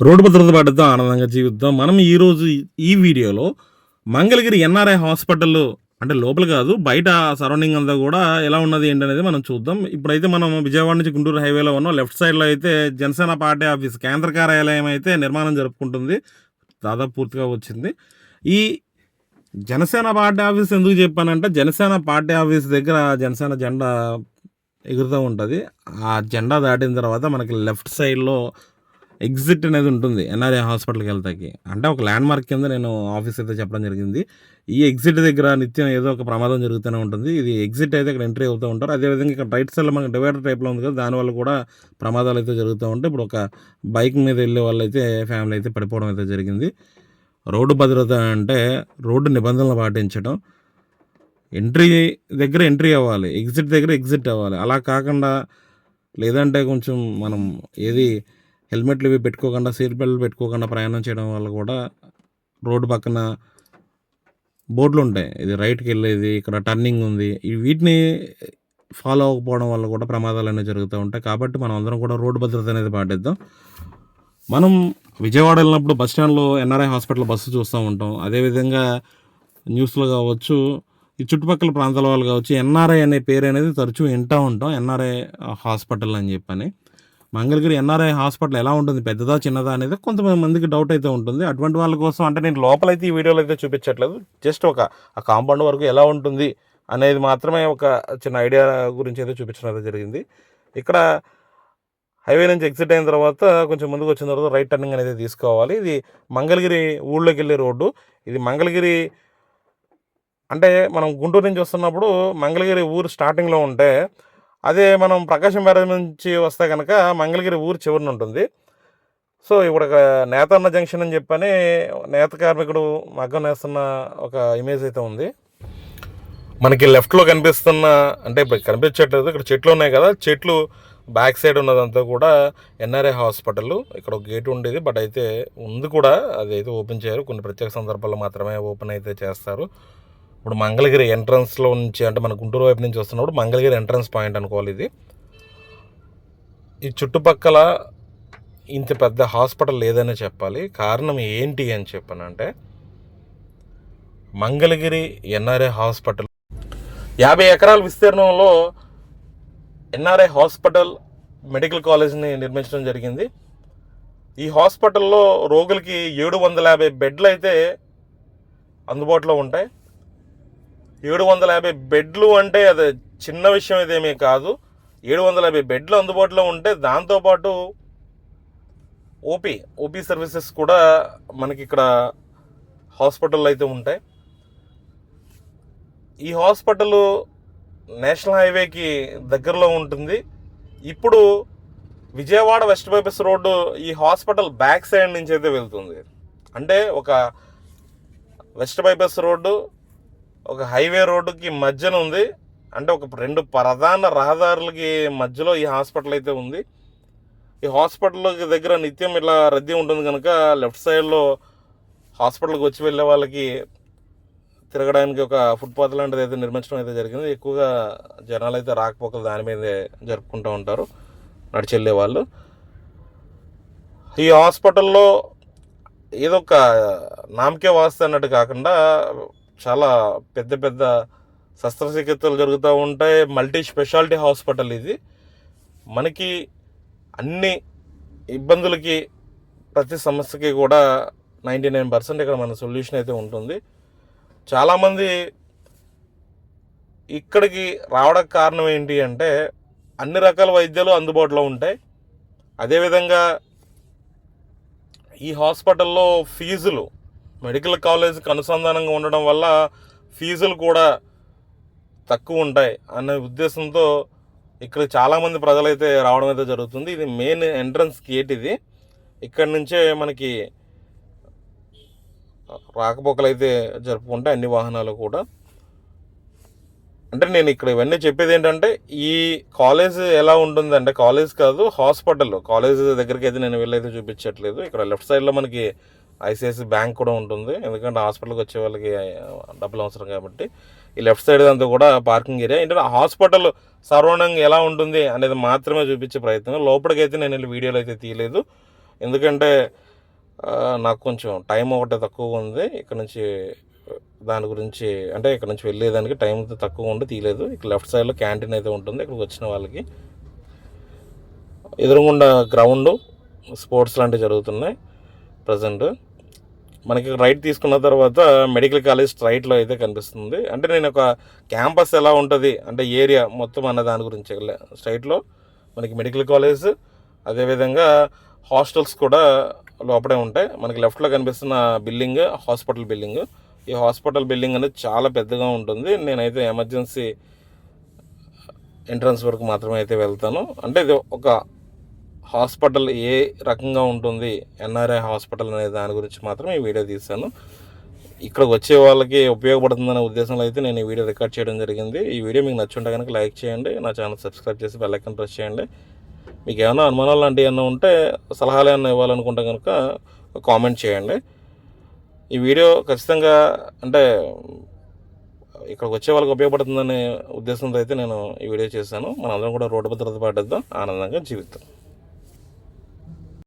Road భద్రత పాటిద్దాం ఆనందంగా జీవిద్దాం. మనం ఈరోజు ఈ వీడియోలో మంగళగిరి ఎన్ఆర్ఐ హాస్పిటల్ అంటే లోపల కాదు బయట సరౌండింగ్ అంతా కూడా ఎలా ఉన్నది ఏంటనేది మనం చూద్దాం. ఇప్పుడైతే మనం విజయవాడ నుంచి గుంటూరు హైవేలో ఉన్నాం. లెఫ్ట్ సైడ్లో అయితే జనసేన పార్టీ ఆఫీస్ కేంద్ర కార్యాలయం అయితే నిర్మాణం జరుపుకుంటుంది. దాదాపు పూర్తిగా వచ్చింది. ఈ జనసేన పార్టీ ఆఫీస్ ఎందుకు చెప్పానంటే జనసేన పార్టీ ఆఫీస్ దగ్గర జనసేన జెండా ఎగురుతూ ఉంటుంది. ఆ జెండా దాటిన తర్వాత మనకి లెఫ్ట్ సైడ్లో ఎగ్జిట్ అనేది ఉంటుంది. ఎన్ఆర్ఏ హాస్పిటల్కి వెళ్తాకి. అంటే ఒక ల్యాండ్ మార్క్ కింద నేను ఆఫీస్ అయితే చెప్పడం జరిగింది. ఈ ఎగ్జిట్ దగ్గర నిత్యం ఏదో ఒక ప్రమాదం జరుగుతూనే ఉంటుంది. ఇది ఎగ్జిట్ అయితే ఇక్కడ ఎంట్రీ అవుతూ ఉంటారు. అదేవిధంగా ఇక్కడ రైట్ సైడ్లో మనకి డివైడర్ టైప్లో ఉంది కదా దానివల్ల కూడా ప్రమాదాలు అయితే జరుగుతూ ఉంటాయి. ఇప్పుడు ఒక బైక్ మీద వెళ్ళే వాళ్ళు అయితే ఫ్యామిలీ అయితే పడిపోవడం అయితే జరిగింది. రోడ్డు భద్రత అంటే రోడ్డు నిబంధనలు పాటించడం. ఎంట్రీ దగ్గర ఎంట్రీ అవ్వాలి. ఎగ్జిట్ దగ్గర ఎగ్జిట్ అవ్వాలి. అలా కాకుండా లేదంటే కొంచెం మనం ఏది హెల్మెట్లు ఇవి పెట్టుకోకుండా సీట్ బెల్ట్ పెట్టుకోకుండా ప్రయాణం చేయడం వల్ల కూడా రోడ్డు పక్కన బోర్డులు ఉంటాయి. ఇది రైట్కి వెళ్ళేది ఇక్కడ టర్నింగ్ ఉంది. వీటిని ఫాలో అవ్వకపోవడం వల్ల కూడా ప్రమాదాలు అనేవి జరుగుతూ ఉంటాయి. కాబట్టి మనం అందరం కూడా రోడ్డు భద్రత అనేది పాటిద్దాం. మనం విజయవాడ వెళ్ళినప్పుడు బస్ స్టాండ్లో ఎన్ఆర్ఐ హాస్పిటల్ బస్సు చూస్తూ ఉంటాం. అదేవిధంగా న్యూస్లో కావచ్చు ఈ చుట్టుపక్కల ప్రాంతాల వాళ్ళు కావచ్చు ఎన్ఆర్ఐ అనే పేరు అనేది తరచూ వింటూ ఉంటాం. ఎన్ఆర్ఐ హాస్పిటల్ అని చెప్పని. మంగళగిరి ఎన్ఆర్ఐ హాస్పిటల్ ఎలా ఉంటుంది? పెద్దదా చిన్నదా అనేది కొంతమందికి డౌట్ అయితే ఉంటుంది. అటువంటి వాళ్ళ కోసం అంటే నేను లోపలైతే ఈ వీడియోలో అయితే చూపించట్లేదు. జస్ట్ ఒక ఆ కాంపౌండ్ వరకు ఎలా ఉంటుంది అనేది మాత్రమే ఒక చిన్న ఐడియా గురించి అయితే చూపించడం అయితే జరిగింది. ఇక్కడ హైవే నుంచి ఎగ్జిట్ అయిన తర్వాత కొంచెం ముందుకు వచ్చిన తర్వాత రైట్ టర్నింగ్ అనేది తీసుకోవాలి. ఇది మంగళగిరి ఊళ్ళోకి వెళ్ళే రోడ్డు. ఇది మంగళగిరి అంటే మనం గుంటూరు నుంచి వస్తున్నప్పుడు మంగళగిరి ఊరు స్టార్టింగ్లో ఉంటే అదే మనం ప్రకాశం బ్యారేజ్ నుంచి వస్తే కనుక మంగళగిరి ఊరు చివరిన ఉంటుంది. సో ఇప్పుడు ఒక నేతన్న జంక్షన్ అని చెప్పని నేత కార్మికుడు మగ్గం నేస్తున్న ఒక ఇమేజ్ అయితే ఉంది. మనకి లెఫ్ట్లో కనిపిస్తున్న అంటే ఇప్పుడు కనిపించట్లేదు ఇక్కడ చెట్లు ఉన్నాయి కదా చెట్లు బ్యాక్ సైడ్ ఉన్నదంతా కూడా ఎన్ఆర్ఐ హాస్పిటల్. ఇక్కడ ఒక గేట్ ఉండేది బట్ అయితే ఉంది కూడా అది అయితే ఓపెన్ చేయరు. కొన్ని ప్రత్యేక సందర్భాల్లో మాత్రమే ఓపెన్ అయితే చేస్తారు. ఇప్పుడు మంగళగిరి ఎంట్రన్స్లో నుంచి అంటే మన గుంటూరు వైపు నుంచి వస్తున్నప్పుడు మంగళగిరి ఎంట్రన్స్ పాయింట్ అనుకోవాలి ఇది. ఈ చుట్టుపక్కల ఇంత పెద్ద హాస్పిటల్ లేదనే చెప్పాలి. కారణం ఏంటి అని చెప్పానంటే మంగళగిరి ఎన్ఆర్ఐ హాస్పిటల్. యాభై ఎకరాల విస్తీర్ణంలో ఎన్ఆర్ఐ హాస్పిటల్ మెడికల్ కాలేజ్ని నిర్మించడం జరిగింది. ఈ హాస్పిటల్లో రోగులకి ఏడు వందల యాభై బెడ్లు అయితే అందుబాటులో ఉంటాయి. ఏడు వందల యాభై బెడ్లు అంటే అది చిన్న విషయం ఇదేమీ కాదు. ఏడు వందల యాభై బెడ్లు అందుబాటులో ఉంటే దాంతోపాటు ఓపీ ఓపీ సర్వీసెస్ కూడా మనకి ఇక్కడ హాస్పిటల్ అయితే ఉంటాయి. ఈ హాస్పిటల్ నేషనల్ హైవేకి దగ్గరలో ఉంటుంది. ఇప్పుడు విజయవాడ వెస్ట్ బైపాస్ రోడ్డు ఈ హాస్పిటల్ బ్యాక్ సైడ్ నుంచి అయితే వెళ్తుంది. అంటే ఒక వెస్ట్ బైపాస్ రోడ్డు ఒక హైవే రోడ్డుకి మధ్యన ఉంది. అంటే ఒక రెండు ప్రధాన రహదారులకి మధ్యలో ఈ హాస్పిటల్ అయితే ఉంది. ఈ హాస్పిటల్ దగ్గర నిత్యం ఇట్లా రద్దీ ఉంటుంది కనుక లెఫ్ట్ సైడ్లో హాస్పిటల్కి వచ్చి వెళ్ళే వాళ్ళకి తిరగడానికి ఒక ఫుట్పాత్ లాంటిది అయితే నిర్మించడం అయితే జరిగింది. ఎక్కువగా జనాలు అయితే రాకపోకలు దాని మీదే జరుపుకుంటూ ఉంటారు. నడిచెళ్ళే వాళ్ళు. ఈ హాస్పిటల్లో ఏదో ఒక నామకే వాస్తే అన్నట్టు కాకుండా చాలా పెద్ద పెద్ద శస్త్రచికిత్సలు జరుగుతూ ఉంటాయి. మల్టీ స్పెషాలిటీ హాస్పిటల్ ఇది. మనకి అన్ని ఇబ్బందులకి ప్రతి సమస్యకి కూడా నైంటీ నైన్ పర్సెంట్ ఇక్కడ మన సొల్యూషన్ అయితే ఉంటుంది. చాలామంది ఇక్కడికి రావడానికి కారణం ఏంటి అంటే అన్ని రకాల వైద్యాలు అందుబాటులో ఉంటాయి. అదేవిధంగా ఈ హాస్పిటల్లో ఫీజులు మెడికల్ కాలేజీకి అనుసంధానంగా ఉండడం వల్ల ఫీజులు కూడా తక్కువ ఉంటాయి అనే ఉద్దేశంతో ఇక్కడ చాలామంది ప్రజలైతే రావడం అయితే జరుగుతుంది. ఇది మెయిన్ ఎంట్రన్స్ గేట్ ఇది. ఇక్కడి నుంచే మనకి రాకపోకలు అయితే జరుపుకుంటాయి అన్ని వాహనాలు కూడా. అంటే నేను ఇక్కడ ఇవన్నీ చెప్పేది ఏంటంటే ఈ కాలేజ్ ఎలా ఉంటుందంటే కాలేజ్ కాదు హాస్పిటల్. కాలేజ్ దగ్గరికి అయితే నేను వెళ్ళైతే చూపించట్లేదు. ఇక్కడ లెఫ్ట్ సైడ్లో మనకి ఐసిఐసి బ్యాంక్ కూడా ఉంటుంది. ఎందుకంటే హాస్పిటల్కి వచ్చే వాళ్ళకి డబ్బులు అవసరం కాబట్టి ఈ లెఫ్ట్ సైడ్ అంతా కూడా పార్కింగ్ ఏరియా. ఏంటంటే హాస్పిటల్ సరౌండింగ్ ఎలా ఉంటుంది అనేది మాత్రమే చూపించే ప్రయత్నం. లోపలికి అయితే నేను వెళ్ళి వీడియోలు అయితే తీయలేదు. ఎందుకంటే నాకు కొంచెం టైం ఒకటే తక్కువ ఉంది. ఇక్కడ నుంచి దాని గురించి అంటే ఇక్కడ నుంచి వెళ్ళేదానికి టైం తక్కువ ఉండి తీయలేదు. ఇక్కడ లెఫ్ట్ సైడ్లో క్యాంటీన్ అయితే ఉంటుంది. ఇక్కడికి వచ్చిన వాళ్ళకి ఎదురుగుండా గ్రౌండ్ స్పోర్ట్స్ లాంటివి జరుగుతున్నాయి ప్రజెంట్. మనకి రైట్ తీసుకున్న తర్వాత మెడికల్ కాలేజ్ స్ట్రైట్లో అయితే కనిపిస్తుంది. అంటే నేను ఒక క్యాంపస్ ఎలా ఉంటుంది అంటే ఏరియా మొత్తం అన్న దాని గురించి స్ట్రైట్లో మనకి మెడికల్ కాలేజ్ అదేవిధంగా హాస్టల్స్ కూడా లోపడే ఉంటాయి. మనకి లెఫ్ట్లో కనిపిస్తున్న బిల్డింగ్ హాస్పిటల్ బిల్డింగ్ ఈ హాస్పిటల్ బిల్డింగ్ అనేది చాలా పెద్దగా ఉంటుంది. నేనైతే ఎమర్జెన్సీ ఎంట్రన్స్ వరకు మాత్రమే అయితే వెళ్తాను. అంటే ఇది ఒక హాస్పిటల్ ఏ రకంగా ఉంటుంది ఎన్ఆర్ఐ హాస్పిటల్ అనే దాని గురించి మాత్రం ఈ వీడియో తీశాను. ఇక్కడికి వచ్చే వాళ్ళకి ఉపయోగపడుతుందనే ఉద్దేశంలో అయితే నేను ఈ వీడియో రికార్డ్ చేయడం జరిగింది. ఈ వీడియో మీకు నచ్చుంటే కనుక లైక్ చేయండి నా ఛానల్ సబ్స్క్రైబ్ చేసి బెల్లైకన్ ప్రెస్ చేయండి. మీకు ఏమైనా అనుమానాలు లాంటివి ఏమైనా ఉంటే సలహాలు ఏమైనా ఇవ్వాలనుకుంటే కనుక కామెంట్ చేయండి. ఈ వీడియో ఖచ్చితంగా అంటే ఇక్కడికి వచ్చే వాళ్ళకి ఉపయోగపడుతుందనే ఉద్దేశంతో అయితే నేను ఈ వీడియో చేశాను. మనందరం కూడా రోడ్డు భద్రత పాటిద్దాం. ఆనందంగా జీవితం